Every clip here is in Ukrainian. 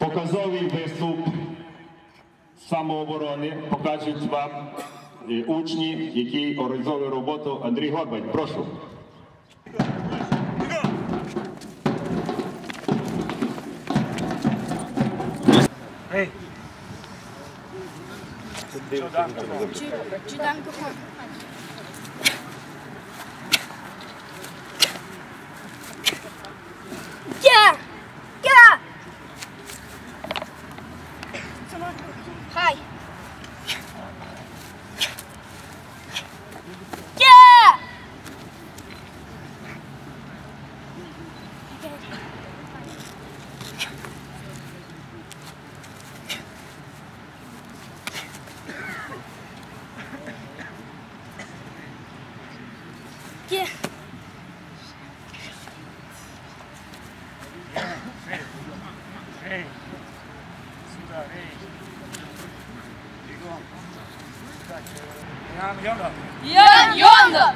Показовий виступ самооборони покажуть вам учні, які організовують роботу Андрій Горбань. Прошу. Ей, Читанко хон. ki Yan yonda.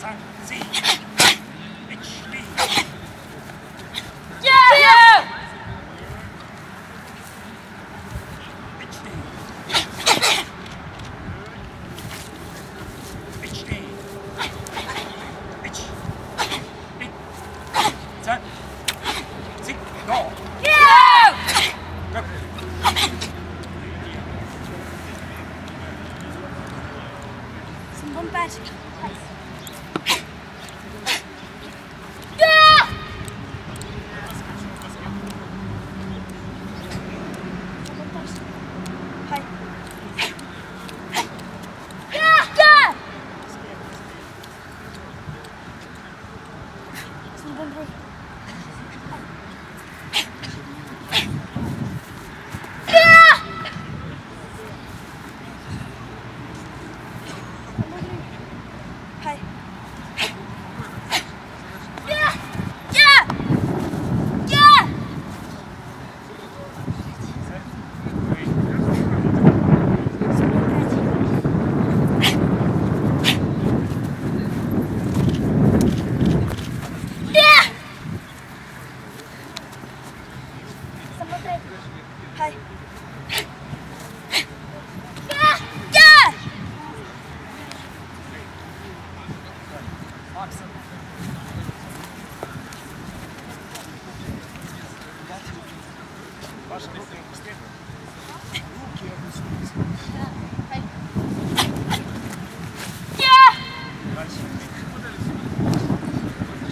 Sankt Sie. Bombástico.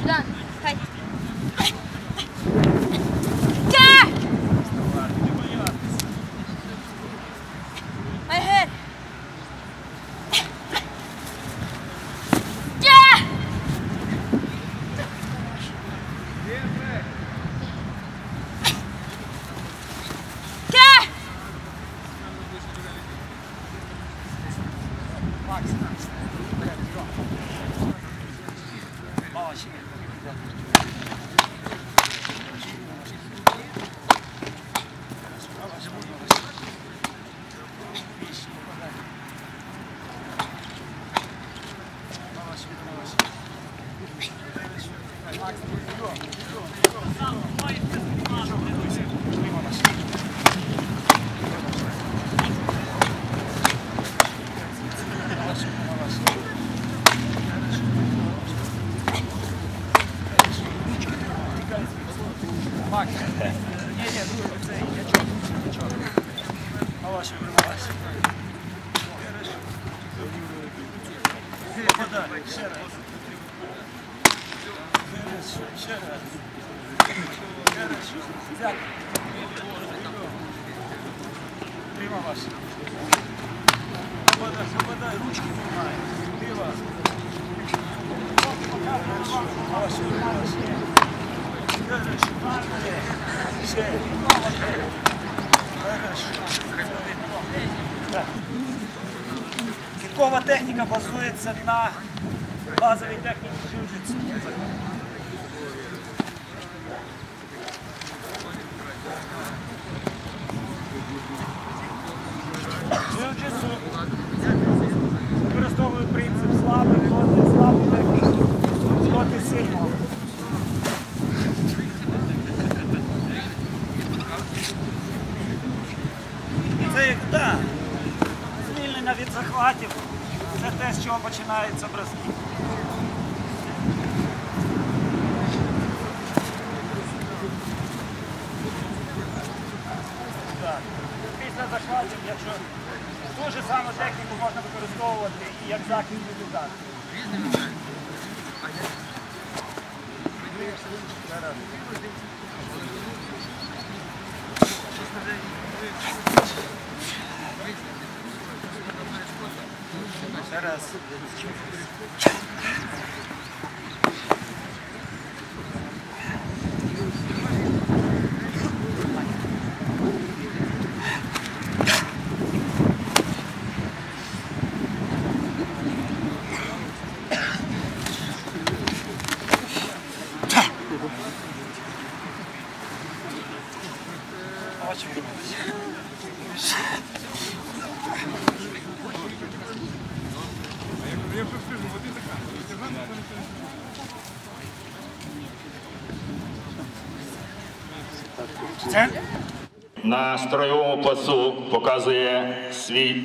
done. Okay. Jack! My head. Jack! Jack! Box, box. 放心 Прямо ваш. Свобода, ручки. Хорошо. Так. Кількова техніка базується на базовій техніці джиу-джитсу. Джиу-джитсу принцип слабий, проти слабий проти сильного. Це. Звільнення від захватів. Це те, з чого починається бразиль. Так. Захватів, якщо ту ж саму техніку можна використовувати і як захист від удару. На строєвому плацу показує свій,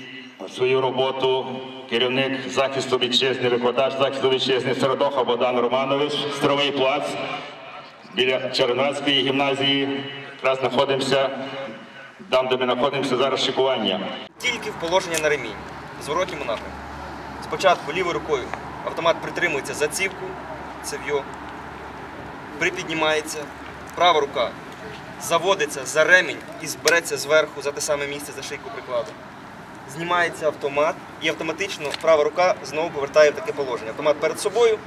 свою роботу керівник захисту вітчизни, викладач захисту вітчизни Середоха Богдан Романович, стровий плац біля Чернацької гімназії. Якраз знаходимося там, де ми знаходимося зараз шикування. тільки в положення на ремінь, в зворотньому напрямку. Спочатку лівою рукою автомат притримується за цівку, це припіднімається, права рука заводиться за ремінь і збереться зверху за те саме місце за шийку прикладу. Знімається автомат і автоматично права рука знову повертає в таке положення. Автомат перед собою,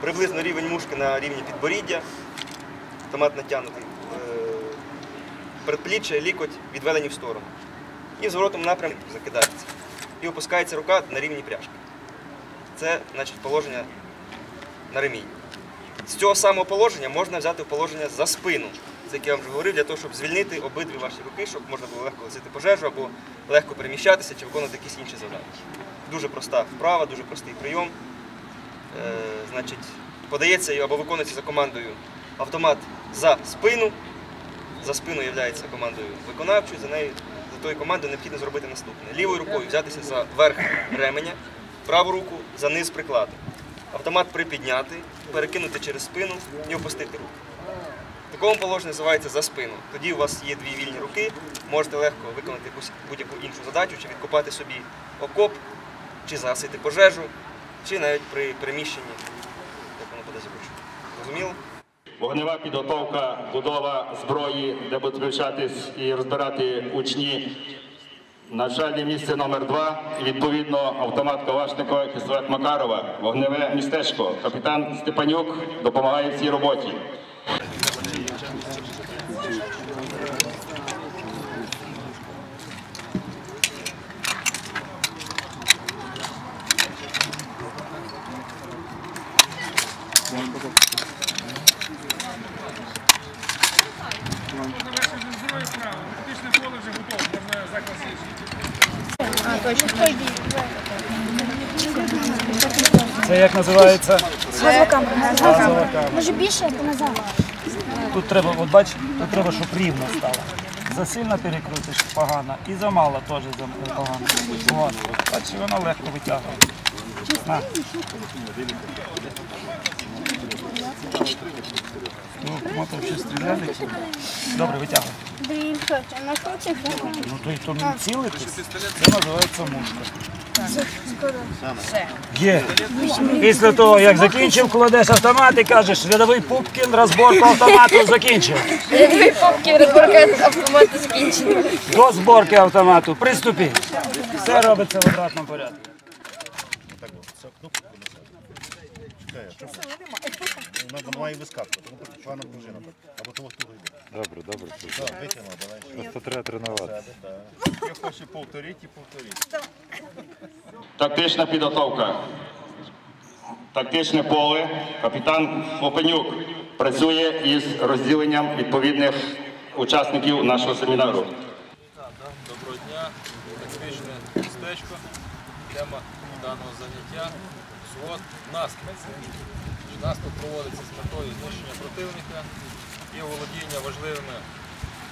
приблизно рівень мушки на рівні підборіддя, автомат натягнутий. Передпліччя, лікоть відведені в сторону і в зворотному напрямку закидається. І опускається рука на рівні пряжки. Це значить положення на ремінь. З цього самого положення можна взяти положення за спину, за яке я вам вже говорив, для того, щоб звільнити обидві ваші руки, щоб можна було легко гасити пожежу або легко переміщатися чи виконувати якісь інші завдання. Дуже проста вправа, дуже простий прийом. Е, значить, подається або виконується за командою автомат за спину, за спиною є командою виконавчою, за нею за тою командою необхідно зробити наступне. Лівою рукою взятися за верх ременя, праву руку за низ прикладу. Автомат припідняти, перекинути через спину і опустити руку. В такому положенні називається за спину. Тоді у вас є дві вільні руки, можете легко виконати будь-яку іншу задачу, чи відкопати собі окоп, чи загасити пожежу, чи навіть при переміщенні, як воно буде зручно. Розуміло? Вогнева підготовка, будова зброї, де будуть вивчатись і розбирати учні. Навчальне місце номер 2 відповідно автомат Калашникова, пістолет Макарова, вогневе містечко. Капітан Степанюк допомагає в цій роботі. Це як називається? Газова камера. Може більше, то назад. Тут треба, от бач, тут треба, щоб рівно стало. Засильно перекрутиш погано і замало теж зам- погано. От. Бачиш, воно легко витягує. На. Ну, мотор ще стріляли. Добре, витягуй. На? Ну то й то не цілитись, це називається мушка. Є. Після того, як закінчив, кладеш автомат і кажеш, рядовий Пупкін, розборку автомату закінчив. Дві попки розборка автомату скінчено. До зборки автомату. Приступіть. Все робиться в обратному порядку. Вона, вона має вискакувати, тому поки чувана пружина. Або того туго йде. Добре, добре. Так, витягнула, давай. Просто треба тренувати. Я хочу повторити і повторити. Тактична підготовка. Тактичне поле. Капітан Хлопенюк працює із розділенням відповідних учасників нашого семінару. Доброго дня. Тактичне містечко. Тема даного заняття взвод наступ. Наступ проводиться з метою знищення противника і володіння важливими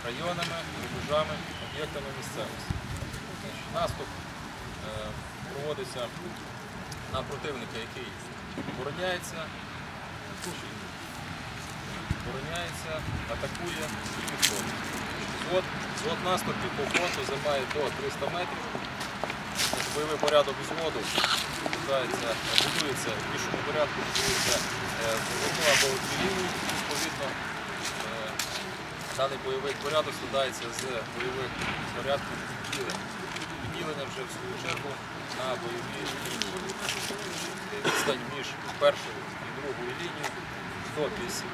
районами, рубежами, об'єктами місцевості. Наступ е, проводиться на противника, який обороняється, обороняється, атакує і підходить. Звод, звод наступів по фронту займає до 300 метрів. Бойовий порядок взводу будується в пішому порядку, будується е, в одну або лінії, відповідно. е, Даний бойовий порядок складається з бойових порядків відділень. Відділення вже в свою чергу на бойові лінії. Відстань між першою і другою лінією 150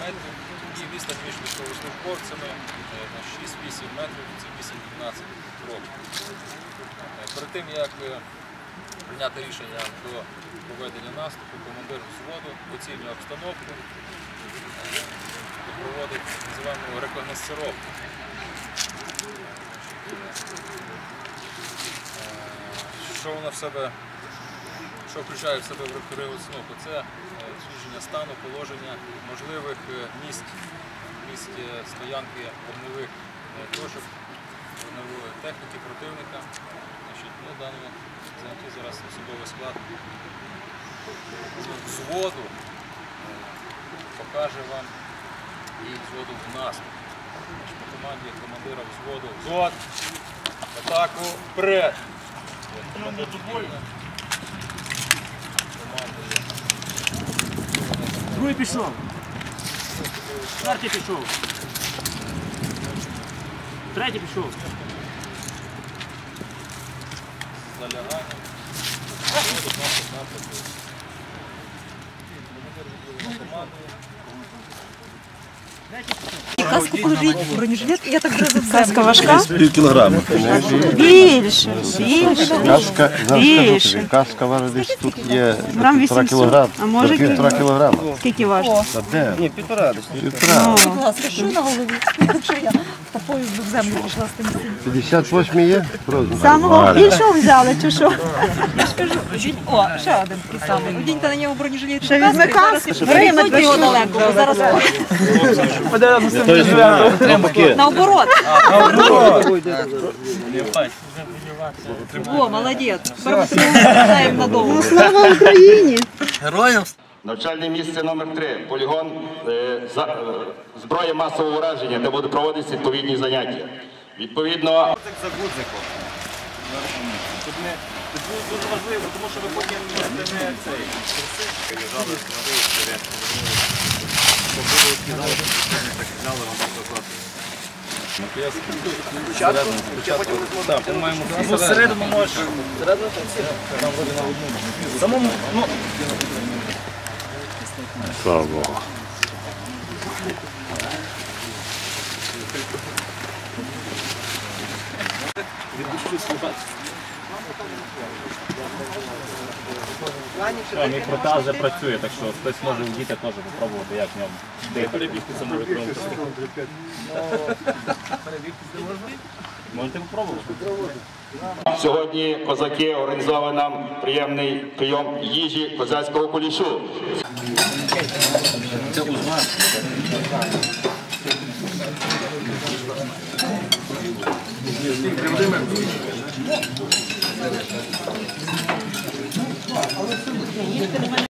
метрів і відстань між військовослужбовцями е, на 6-8 метрів, це 8-12 років. Перед тим як е, прийняти рішення до проведення наступу, командир взводу оцінює обстановку, і проводить звану рекогносцировку. Е, Що вона в себе, що включає в себе в рекогносцировку? Це е, стану, положення можливих місць, місць стоянки вогневих точок, вогневої техніки противника. Значить, ну, даному занятті зараз особовий склад взводу е, покаже вам і взводу в наступ. Значить, По команді командира взводу взвод, атаку вперед. От, командир відділення командує. Другий пішов. Четвертий пішов. Третій пішов. Залягання. Відділення положіть, бронежилет, я так зразу Каска важка? Пів кілограма. Більше, більше. Каска, зараз скажу тобі, каска важить десь тут є Грам півтора 800. кілограма. А може До півтора кілограма. Скільки важить? Та де? Ні, півтора десь. Півтора. Будь ласка, що на голові? Я по поїзду в землю пішла з тим всім. 58 є? Самого більшого взяли, чи що? Я ж кажу, одінь- о, ще один такий самий. Одіньте на нього бронежилет. Ще візьме каску. Гримать його далеко, бо зараз наоборот. О, молодець. Тепер ми надовго. Слава Україні! Навчальне місце номер 3 полігон е, за, е, зброя масового ураження, де будуть проводитися відповідні заняття. Відповідно, за гудзиком. Щоб не це дуже, важливо, тому що ви потім не цей. Ну, всередину можеш. Самому, ну, Слава Богу. Мій портал вже працює, так що хтось може в діти теж попробувати, як в ньому. Де перебігти саму електронку. Можете попробувати. сьогодні козаки організували нам приємний прийом їжі козацького кулішу. 这五十万